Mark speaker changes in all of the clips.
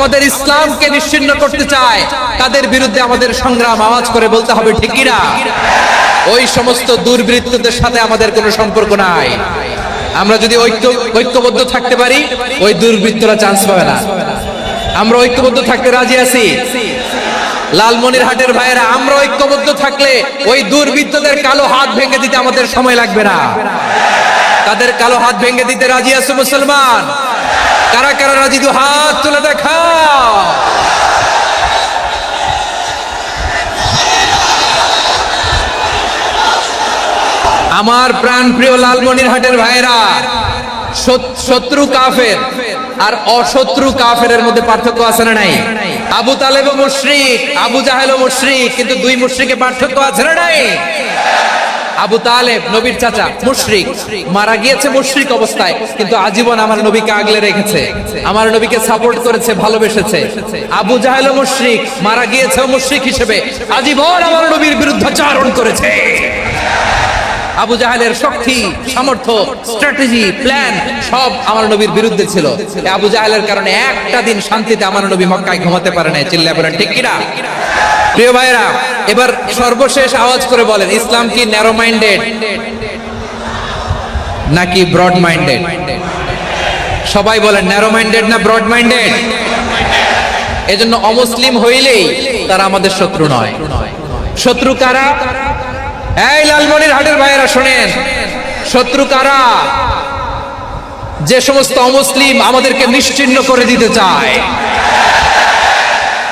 Speaker 1: আমাদের ইসলামকে নিশ্চিন্ন করতে চায়, তাদের বিরুদ্ধে আমাদের সংগ্রাম আওয়াজ করে বলতে হবে, ঠিক কিনা? ওই সমস্ত দুর্বৃত্তদের সাথে আমাদের কোনো সম্পর্ক নাই। আমরা যদি ঐক্য, ঐক্যবদ্ধ থাকতে পারি, ওই দুর্বৃত্তরা চান্স পাবে না। আমরা ঐক্যবদ্ধ থাকতে রাজি আছি। লালমনির হাটের ভাইয়েরা, আমরা ঐক্যবদ্ধ থাকলে ওই দুর্বৃত্তদের কালো হাত ভেঙে দিতে আমাদের সময় লাগবে না। তাদের কালো হাত ভেঙে দিতে রাজি আছে মুসলমান? কারা কারা রাজি? দু হাত তুলে দেখাও। আমার প্রাণ প্রিয় লালমনির হাটের ভাইয়েরা, শত- শত্রু কাফের আর অশত্রু কাফের মধ্যে পার্থক্য আছে না নাই? আবু তালেব মুশরিক, আবু জাহেল মুশরিক, কিন্তু দুই মুশরিকে পার্থক্য আছে না নাই? আবু তালেব, নবীর চাচা, মুশরিক। মারা গিয়েছে মুশরিক অবস্থায়, কিন্তু আজীবন আমার নবীকে আগলে রেখেছে। আমার নবীকে সাপোর্ট করেছে, ভালোবেসেছে। আবু জাহেল মুশরিক, মারা গিয়েছে মুশরিক হিসেবে, আজীবন আমার নবীর বিরুদ্ধাচারণ করেছে। আবু জাহেলের শক্তি, সামর্থ্য স্ট্র্যাটেজি প্ল্যান সব আমার নবীর বিরুদ্ধে ছিল। আবু জাহেলের কারণে একটা দিন শান্তিতে আমার নবী মক্কায় ঘুমাতে পারে নাই। চিল্লা বলেন, ঠিক কিনা? প্রিয় ভাইরা এবার সর্বশেষ আওয়াজ করে বলেন, ইসলাম কি ন্যারো মাইন্ডেড নাকি ব্রড মাইন্ডেড সবাই বলেন ন্যারো মাইন্ডেড না ব্রড মাইন্ডেড এজন্য অমুসলিম হইলেই তারা আমাদের শত্রু নয়। শত্রু কারা? এই লালমনির হাটের ভাইয়েরা শোনেন, শত্রু কারা? যে সমস্ত অমুসলিম আমাদেরকে নিশ্চিহ্ন করে দিতে চায়।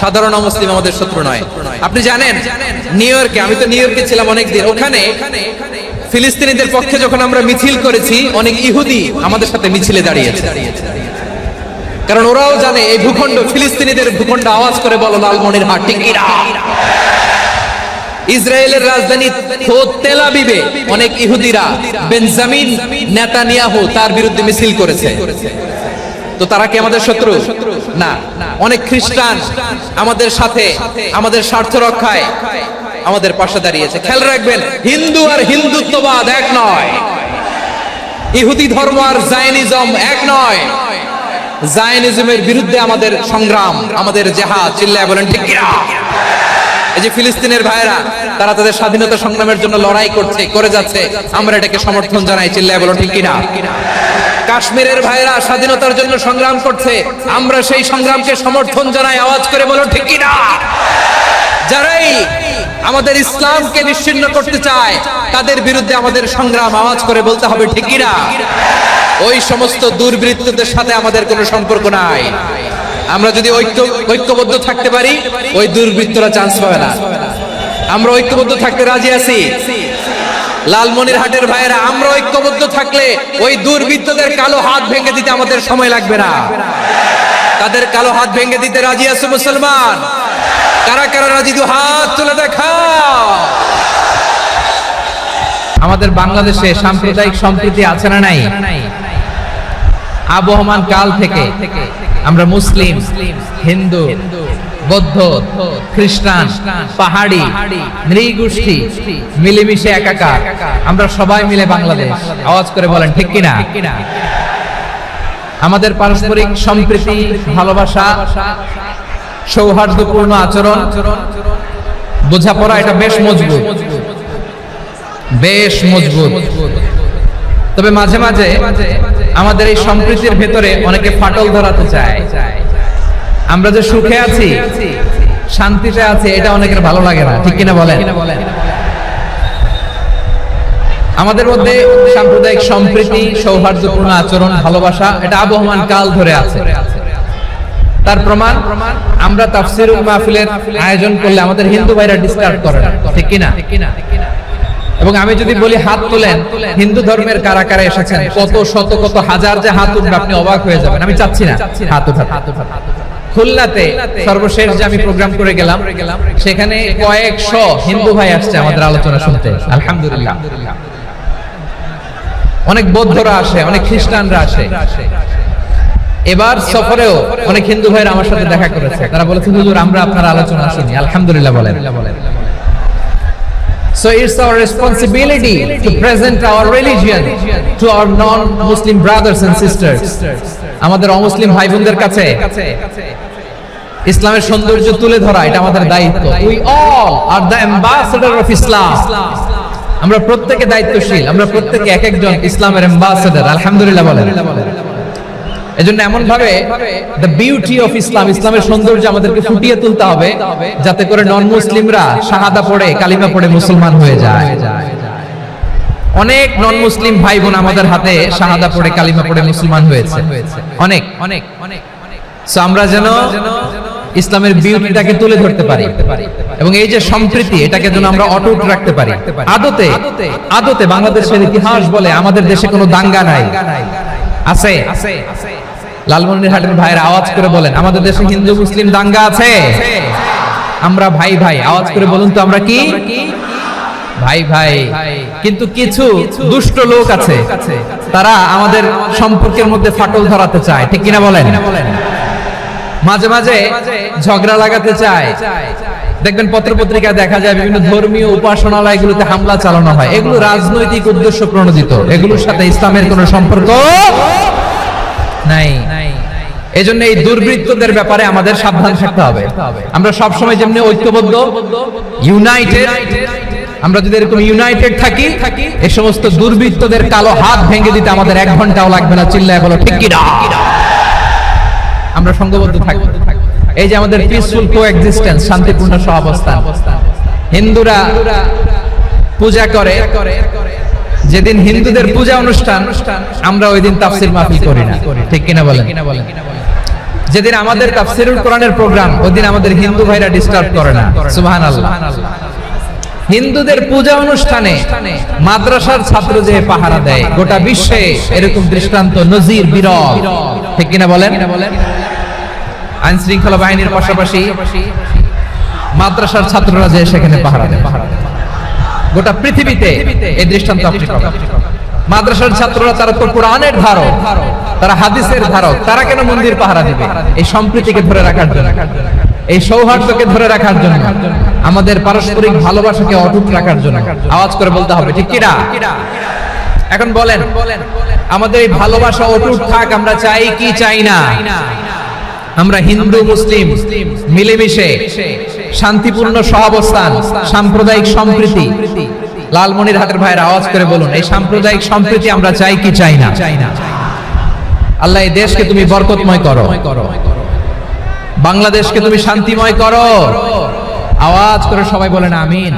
Speaker 1: সাধারণ মুসলিম আমাদের শত্রু নয়। আপনি জানেন নিউ ইয়র্কে আমি তো নিউ ইয়র্কে ছিলাম অনেকদিন। ওখানে ফিলিস্তিনিদের পক্ষে যখন আমরা মিছিল করেছি, অনেক ইহুদি আমাদের সাথে মিছিলে দাঁড়িয়েছে। কারণ ওরাও জানে, এই ভূখণ্ড, ফিলিস্তিনিদের ভূখণ্ড আওয়াজ করে বলো, লালমনির হাট ইসরায়েলের রাজধানী খোদ তেল অনেক ইহুদিরা, বেনজামিন নেতানিয়াহু তার বিরুদ্ধে মিছিল করেছে। তো তারা কি আমাদের শত্রু? না, অনেক খ্রিস্টান আমাদের সাথে, আমাদের স্বার্থ রক্ষায় আমাদের পাশে দাঁড়িয়েছে। খেয়াল রাখবেন, হিন্দু আর হিন্দুত্ববাদ এক নয়। ইহুদি ধর্ম আর জায়নিজম এক নয়। জায়নিজমের বিরুদ্ধে আমাদের সংগ্রাম, আমাদের জেহাদ, চিল্লায় বলেন, ঠিক এই যে ফিলিস্তিনের ভাইরা তারা তাদের স্বাধীনতা সংগ্রামের জন্য লড়াই করছে, করে যাচ্ছে, আমরা এটাকে সমর্থন জানাই, চিল্লায় বলো ঠিক কিনা? কাশ্মীরের ভাইরা স্বাধীনতার জন্য সংগ্রাম করছে, আমরা সেই সংগ্রামকে সমর্থন জানাই, আওয়াজ করে বলো, ঠিক না যারাই আমাদের ইসলামকে নিশ্চিন্ন করতে চায়, তাদের বিরুদ্ধে আমাদের সংগ্রাম, আওয়াজ করে বলতে হবে, ঠিক না ওই সমস্ত দুর্বৃত্তদের সাথে আমাদের কোনো সম্পর্ক নাই। আমরা যদি ঐক্য, ঐক্যবদ্ধ থাকতে পারি, ওই দুর্বৃত্তরা চান্স পাবে না। আমরা ঐক্যবদ্ধ থাকতে রাজি আছি। লালমনির হাটের ভাইয়েরা, আমরা ঐক্যবদ্ধ থাকলে ওই দুর্বৃত্তদের কালো হাত ভেঙে দিতে আমাদের সময় লাগবে না। তাদের কালো হাত ভেঙে দিতে রাজি আছে মুসলমান? কারা কারা রাজি? দু হাত তুলে দেখা
Speaker 2: আমাদের বাংলাদেশে সাম্প্রদায়িক সম্প্রীতি আছে না নাই? আবহমান কাল থেকে আমরা মুসলিম, হিন্দু, বৌদ্ধ, খ্রিস্টান, পাহাড়ি, নৃগোষ্ঠী মিলেমিশে একাকার। আমরা সবাই মিলে বাংলাদেশ। আওয়াজ করে বলেন, ঠিক কিনা? আমাদের পারস্পরিক সম্প্রীতি, ভালোবাসা, সৌহার্দ্যপূর্ণ আচরণ, বোঝাপড়া এটা বেশ মজবুত। বেশ মজবুত। তবে মাঝে মাঝে আমাদের এই সম্প্রীতির ভেতরে অনেকে ফাটল ধরাতে চায়। আমরা যে সুখে আছি, শান্তিতে আছি, এটা অনেকের ভালো লাগে না। ঠিক কিনা বলেন? আমাদের মধ্যে সাম্প্রদায়িক সম্প্রীতি, সৌহার্দ্যপূর্ণ আচরণ, ভালোবাসা, এটা আবহমান কাল ধরে আছে। তার প্রমাণ, আমরা তাফসিরুল মাহফিলের আয়োজন করলে আমাদের হিন্দু ভাইরা ডিস্টার্ব করে না। ঠিক কিনা? এবং আমি যদি বলি হাত তোলেন, হিন্দু ধর্মের কারা কারা এসেছেন, কত শত, কত হাজার যে হাত উঠবে, আপনি অবাক হয়ে যাবেন। আমি চাচ্ছি না, হাত উঠা খুলনাতে সর্বশেষ যে আমি প্রোগ্রাম করে গেলাম, সেখানে কয়েকশো হিন্দু ভাই আসছে আমাদের আলোচনা শুনতে। আলহামদুলিল্লাহ। অনেক বৌদ্ধরা আসে, অনেক খ্রিস্টানরা আসে। এবার সফরেও অনেক হিন্দু ভাইরা আমার সাথে দেখা করেছে। তারা বলেছে, হুজুর, আমরা আপনার আলোচনা শুনি। আলহামদুলিল্লাহ বলেন। So it's our responsibility to present our religion to our non-Muslim brothers and sisters. আমাদের অমুসলিম ভাই বোনদের কাছে ইসলামের সৌন্দর্য তুলে ধরা, এটা আমাদের দায়িত্ব। We all are the ambassador of Islam আমরা প্রত্যেকে দায়িত্বশীল, আমরা প্রত্যেকে এক একজন ইসলামের অ্যাম্বাসেডর আলহামদুলিল্লাহ বলেন। এজন্য এমন ভাবে দ্য বিউটি অফ ইসলাম ইসলামের সৌন্দর্য আমাদেরকে ফুটিয়ে তুলতে হবে, যাতে করে নন মুসলিমরা শাহাদা পড়ে, কালিমা পড়ে মুসলমান হয়ে যায়। অনেক নন মুসলিম ভাই বোন আমাদের হাতে শাহাদা পড়ে, কালিমা পড়ে মুসলমান হয়েছে। অনেক। অনেক অনেক সো আমরা যেন ইসলামের বিউটিটাকে তুলে ধরতে পারি। এবং এই যে সম্প্রীতি, এটাকে যেন আমরা অটুট রাখতে পারি। আদতে আদতে বাংলাদেশের ইতিহাস বলে আমাদের দেশে কোনো দাঙ্গা নাই। আছে? লালমনিরহাটের ভাইয়ের আওয়াজ করে বলেন, আমাদের দেশে হিন্দু, মুসলিম দাঙ্গা আছে? আমরা ভাই ভাই, আওয়াজ করে বলুন তো আমরা কি? ভাই ভাই, কিন্তু কিছু দুষ্ট লোক আছে, তারা আমাদের সম্পর্কের মধ্যে ফাটল ধরাতে চায়, ঠিক কিনা বলেন? মাঝে মাঝে ঝগড়া লাগাতে চায়। দেখবেন পত্রপত্রিকা দেখা যায় বিভিন্ন ধর্মীয় উপাসনালয়গুলোতে হামলা চালানো হয়। এগুলো রাজনৈতিক উদ্দেশ্য প্রণোদিত। এগুলোর সাথে ইসলামের কোনো সম্পর্ক নাই। জন্য এই দুর্বৃত্তদের ব্যাপারে আমাদের সাবধান থাকতে হবে। আমরা যেমনি ঐক্যবদ্ধ ইউনাইটেড আমরা যদি এরকম ইউনাইটেড থাকি এই সমস্ত দুর্বৃত্তদের কালো হাত ভেঙে দিতে আমাদের এক ঘন্টাও লাগবে না, চিল্লায় বলো, ঠিক কি না আমরা সংঘবদ্ধ থাকব। এই যে আমাদের পিসফুল কো এক্সিস্টেন্স শান্তিপূর্ণ সহাবস্থান। হিন্দুরা পূজা করে যেদিন হিন্দুদের পূজা অনুষ্ঠান, আমরা ওই দিন তাফসির মাহফিল করি না। ঠিক কিনা বলেন? যেদিন আমাদের তাফসিরুল কোরআনের প্রোগ্রাম, ওই দিন আমাদের হিন্দু ভাইরা ডিস্টার্ব করে না। সুবহানাল্লাহ। হিন্দুদের পূজা অনুষ্ঠানে মাদ্রাসার ছাত্র যে পাহারা দেয়, গোটা বিশ্বে এরকম দৃষ্টান্ত, নজির, বিরল। ঠিক কিনা বলেন? আইন শৃঙ্খলা বাহিনীর পাশাপাশি মাদ্রাসার ছাত্ররা যে সেখানে পাহারা দেয়। গোটা পৃথিবীতে এই দৃষ্টান্ত আপনি পাবেন। মাদ্রাসার ছাত্ররা তারা তো কোরআনের ধারক তারা হাদিসের ধারক তারা কেন মন্দির পাহারা দিবে? এই সম্প্রীতিকে ধরে রাখার জন্য এই সৌহার্দ্যকে ধরে রাখার জন্য আমাদের পারস্পরিক ভালোবাসাকে অটুট রাখার জন্য। আওয়াজ করে বলতে হবে ঠিক কিনা? এখন বলেন আমাদের এই ভালোবাসা অটুট থাক আমরা চাই কি চাই না? আমরা হিন্দু মুসলিম মিলেমিশে শান্তিপূর্ণ সহাবস্থান সাম্প্রদায়িক সম্প্রীতি। লালমনির হাটের ভাইয়ের আওয়াজ করে বলুন এই সাম্প্রদায়িক সম্প্রীতি আমরা চাই কি চাই না? আল্লাহ এই দেশকে তুমি বরকতময় করো। বাংলাদেশকে তুমি শান্তিময় করো। আওয়াজ করে সবাই বলেন আমিন।